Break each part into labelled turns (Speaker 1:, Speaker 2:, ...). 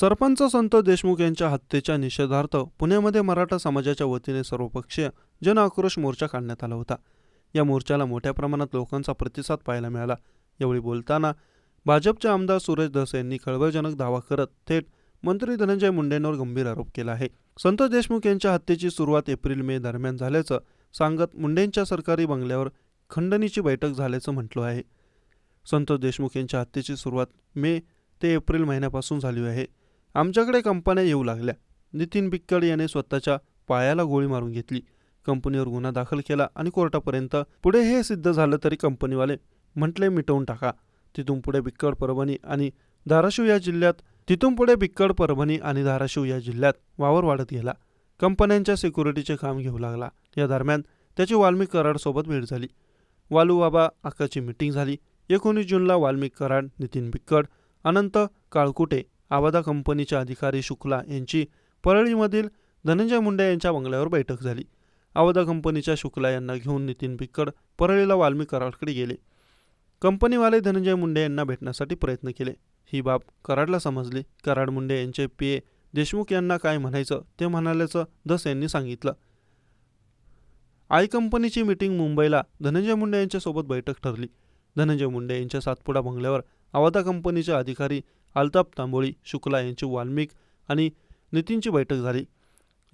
Speaker 1: सरपंच संत देशमुख यांच्या हत्येच्या निषेधार्थ पुण्यामध्ये मराठा समाजाच्या वतीने सर्वपक्षीय जन आक्रोश मोर्चा काढण्यात आला होता. या मोर्चाला मोठ्या प्रमाणात लोकांचा प्रतिसाद पाहायला मिळाला. यावेळी बोलताना भाजपचे आमदार सुरेश धस यांनी खळबळजनक दावा करत थेट मंत्री धनंजय मुंडेंवर गंभीर आरोप केला आहे. संत देशमुख यांच्या हत्येची सुरुवात एप्रिल मे दरम्यान झाल्याचं सांगत मुंडेंच्या सरकारी बंगल्यावर खंडणीची बैठक झाल्याचं म्हटलं आहे. संत देशमुख यांच्या हत्येची सुरुवात मे ते एप्रिल महिन्यापासून झाली आहे. आमच्याकडे कंपन्या येऊ लागल्या. नितीन बिक्कड याने स्वतःच्या पायाला गोळी मारून घेतली. कंपनीवर गुन्हा दाखल केला आणि कोर्टापर्यंत पुढे हे सिद्ध झालं तरी कंपनीवाले म्हटले मिटवून टाका. तिथून पुढे बिक्कड परभणी आणि धाराशिव या जिल्ह्यात तिथून पुढे बिक्कड परभणी आणि धाराशिव या जिल्ह्यात वावर वाढत गेला. कंपन्यांच्या सिक्युरिटीचे काम घेऊ लागला. या दरम्यान त्याची वाल्मिक कराडसोबत भेट झाली. वालूबाबा आकाची मिटिंग झाली. एकोणीस जूनला वाल्मिक कराड नितीन बिक्कड अनंत काळकुटे आवादा कंपनीचे अधिकारी शुक्ला यांची परळीमधील धनंजय मुंडे यांच्या बंगल्यावर बैठक झाली. आवादा कंपनीच्या शुक्ला यांना घेऊन नितीन पिक्कड परळीला वाल्मी कराडकडे गेले. कंपनीवाले धनंजय मुंडे यांना भेटण्यासाठी प्रयत्न केले. ही बाब कराडला समजली. कराड मुंडे यांचे पी. ए. देशमुख यांना काय म्हणायचं ते म्हणाल्याचं धस यांनी सांगितलं. आय कंपनीची मीटिंग मुंबईला धनंजय मुंडे यांच्यासोबत बैठक ठरली. धनंजय मुंडे यांच्या सातपुडा बंगल्यावर आवादा कंपनीचे अधिकारी अल्ताफ तांबोळी शुक्ला यांची वाल्मिक आणि नितीनची बैठक झाली.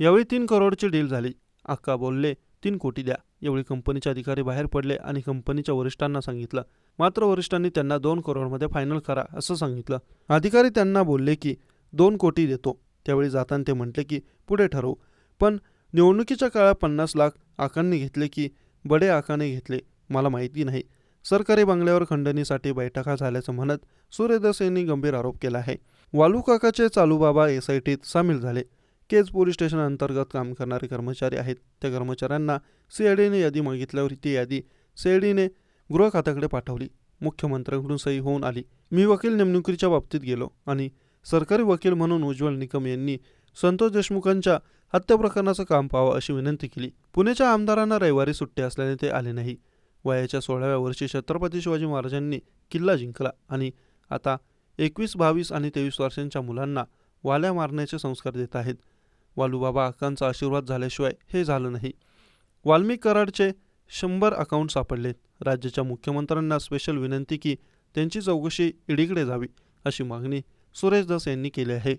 Speaker 1: यावेळी तीन करोडची डील झाली. अक्का बोलले तीन कोटी द्या. यावेळी कंपनीचे अधिकारी बाहेर पडले आणि कंपनीच्या वरिष्ठांना सांगितलं. मात्र वरिष्ठांनी त्यांना दोन करोडमध्ये फायनल करा असं सांगितलं. अधिकारी त्यांना बोलले की दोन कोटी देतो. त्यावेळी जाताना ते म्हटले की पुढे ठरवू. पण निवडणुकीच्या काळात पन्नास लाख आकांनी घेतले की बडे आकाने घेतले. मला माहिती नाही. सरकारी बंगल्यावर खंडणीसाठी बैठका झाल्याचं म्हणत सूर्यदास यांनी गंभीर आरोप केला आहे. वालू काकाचे चालूबाबा एस आय टीत सामील झाले. केज पोलीस स्टेशन अंतर्गत काम करणारे कर्मचारी आहेत. त्या कर्मचाऱ्यांना सीआयडीने यादी मागितल्यावर ती यादी सीआयडीने गृह खात्याकडे पाठवली. मुख्यमंत्र्यांकडून सही होऊन आली. मी वकील नेमणुकीच्या बाबतीत गेलो आणि सरकारी वकील म्हणून उज्ज्वल निकम यांनी संतोष देशमुखांच्या हत्या प्रकरणाचं काम पाहावं अशी विनंती केली. पुण्याच्या आमदारांना रविवारी सुट्टी असल्याने ते आले नाही. वयाच्या सोळाव्या वर्षी छत्रपती शिवाजी महाराजांनी किल्ला जिंकला आणि आता एकवीस बावीस आणि तेवीस वर्षांच्या मुलांना वाल्या मारण्याचे संस्कार देत आहेत. वालूबाबा अक्कांचा आशीर्वाद झाल्याशिवाय हे झालं नाही. वाल्मिक कराडचे शंभर अकाउंट सापडलेत राज्याच्या मुख्यमंत्र्यांना स्पेशल विनंती की त्यांची चौकशी ईडीकडे जावी अशी मागणी सुरेश दास यांनी केली आहे.